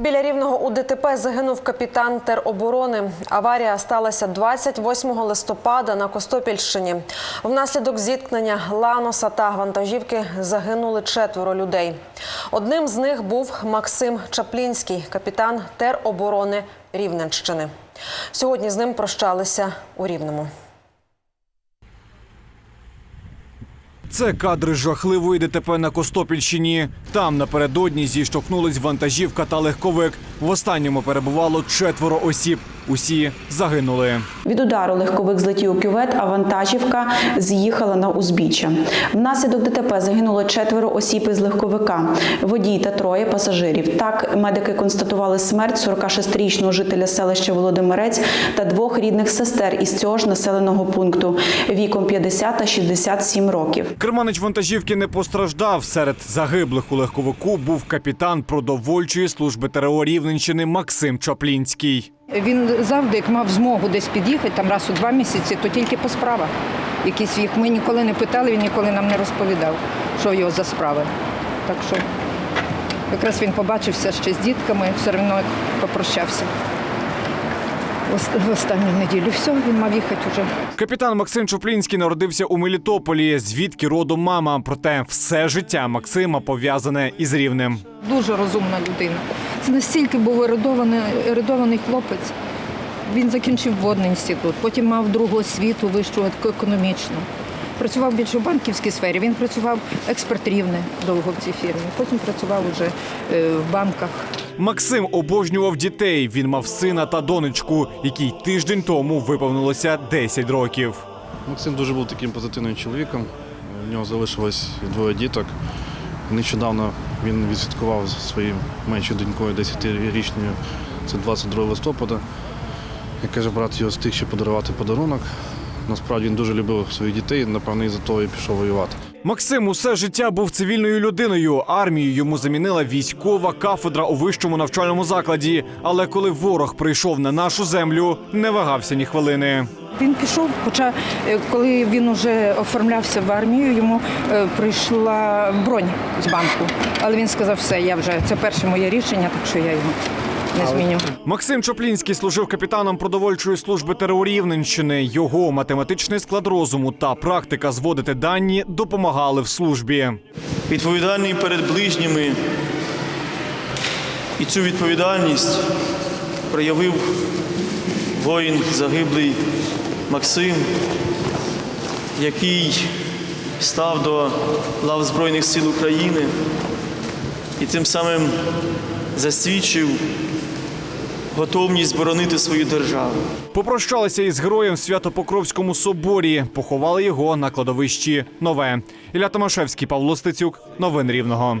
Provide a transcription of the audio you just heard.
Біля рівного у ДТП загинув капітан тероборони. Аварія сталася 28 листопада на Костопільщині. Внаслідок зіткнення ланоса та вантажівки загинули четверо людей. Одним з них був Максим Чаплінський, капітан тероборони Рівненщини. Сьогодні з ним прощалися у Рівному. Це кадри жахливої ДТП на Костопільщині. Там напередодні зіштовхнулись вантажівка та легковик. В останньому перебувало четверо осіб. Усі загинули. Від удару легковик злетів у кювет, а вантажівка з'їхала на узбіччя. Внаслідок ДТП загинуло четверо осіб із легковика, водій та троє пасажирів. Так, медики констатували смерть 46-річного жителя селища Володимирець та двох рідних сестер із цього ж населеного пункту віком 50 та 67 років. Керманич вантажівки не постраждав. Серед загиблих у легковику був капітан продовольчої служби ТРО Рівненщини Максим Чаплінський. Він завжди, як мав змогу десь під'їхати, там раз у два місяці, то тільки по справах. Якісь їх ми ніколи не питали, він ніколи нам не розповідав, що його за справи. Так що якраз він побачився ще з дітками, все одно попрощався. В ост- В останню неділю все, він мав їхати вже. Капітан Максим Чуплінський народився у Мелітополі, звідки родом мама. Проте все життя Максима пов'язане із рівнем. Дуже розумна людина. Це настільки був ерудований, ерудований хлопець. Він закінчив водний інститут, потім мав другу освіту вищу економічну. Працював більше в банківській сфері. Він працював експерт рівне довго в цій фірмі. Потім працював уже е, в банках. Максим обожнював дітей. Він мав сина та донечку, якій тиждень тому виповнилося 10 років. Максим дуже був таким позитивним чоловіком. У нього залишилось двоє діток. Нещодавно він відсвяткував зі своєю меншою донькою 10-річною. Це 22 листопада. Як каже брат, його встиг ще подарувати подарунок. Насправді він дуже любив своїх дітей, напевно, і за того і пішов воювати. Максим усе життя був цивільною людиною. Армію йому замінила військова кафедра у вищому навчальному закладі. Але коли ворог прийшов на нашу землю, не вагався ні хвилини. Він пішов, хоча е, коли він вже оформлявся в армію, йому е, прийшла бронь з банку. Але він сказав, все, я вже це перше моє рішення, так що я його не зміню. Максим Чоплінський служив капітаном продовольчої служби ТРО Рівненщини. Його математичний склад розуму та практика зводити дані допомагали в службі. відповідальний перед ближніми. І цю відповідальність проявив воїн загиблий Максим, який став до лав Збройних сил України і тим самим засвідчив готовність боронити свою державу. Попрощалися із героєм в Свято-Покровському соборі. Поховали його на кладовищі Нове. Ілля Томашевський, Павло Стецюк. новин Рівного.